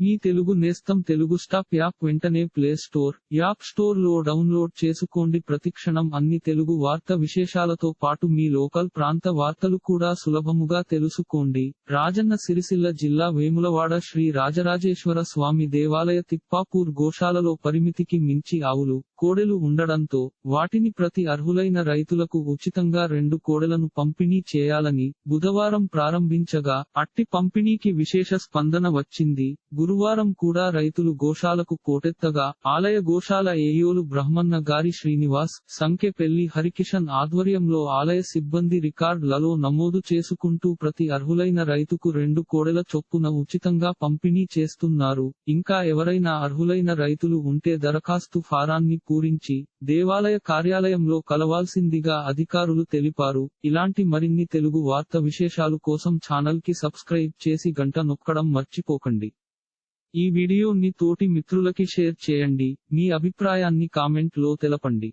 మీ తెలుగు నేస్తం Telugu stop app వెంటనే play store app స్టోర్లో డౌన్లోడ్ చేసుకోండి. ప్రతిక్షణం అన్ని తెలుగు వార్త విశేషాలతో పాటు మీ లోకల్ ప్రాంత వార్తలు కూడా సులభముగా తెలుసుకోండి. రాజన్న సిరిసిల్ల జిల్లా వేములవాడ శ్రీ రాజరాజేశ్వర స్వామి దేవాలయ తిప్పాపూర్ గోశాలలో పరిమితికి మించి ఆవులు కోడెలు ఉండడంతో వాటిని ప్రతి అర్హులైన రైతులకు ఉచితంగా రెండు కోడెలను పంపిణీ చేయాలని బుధవారం ప్రారంభించగా అట్టి పంపిణీకి విశేష స్పందన వచ్చింది. గురువారం కూడా రైతులు గోశాలకు పోటెత్తగా ఆలయ గోశాల ఏయోలు బ్రహ్మన్న గారి శ్రీనివాస్ సంకెపెల్లి హరికిషన్ ఆధ్వర్యంలో ఆలయ సిబ్బంది రికార్డులలో నమోదు చేసుకుంటూ ప్రతి అర్హులైన రైతుకు రెండు కోడెల చొప్పున ఉచితంగా పంపిణీ చేస్తున్నారు. ఇంకా ఎవరైనా అర్హులైన రైతులు ఉంటే దరఖాస్తు ఫారాన్ని పూరించి దేవాలయ కార్యాలయంలో కలవాల్సిందిగా అధికారులు తెలిపారు. ఇలాంటి మరిన్ని తెలుగు వార్త విశేషాలు కోసం ఛానల్కి సబ్స్క్రైబ్ చేసి గంట నొక్కడం మర్చిపోకండి. ఈ వీడియోని తోటి మిత్రులకి షేర్ చేయండి. మీ అభిప్రాయాన్ని కామెంట్లో తెలపండి.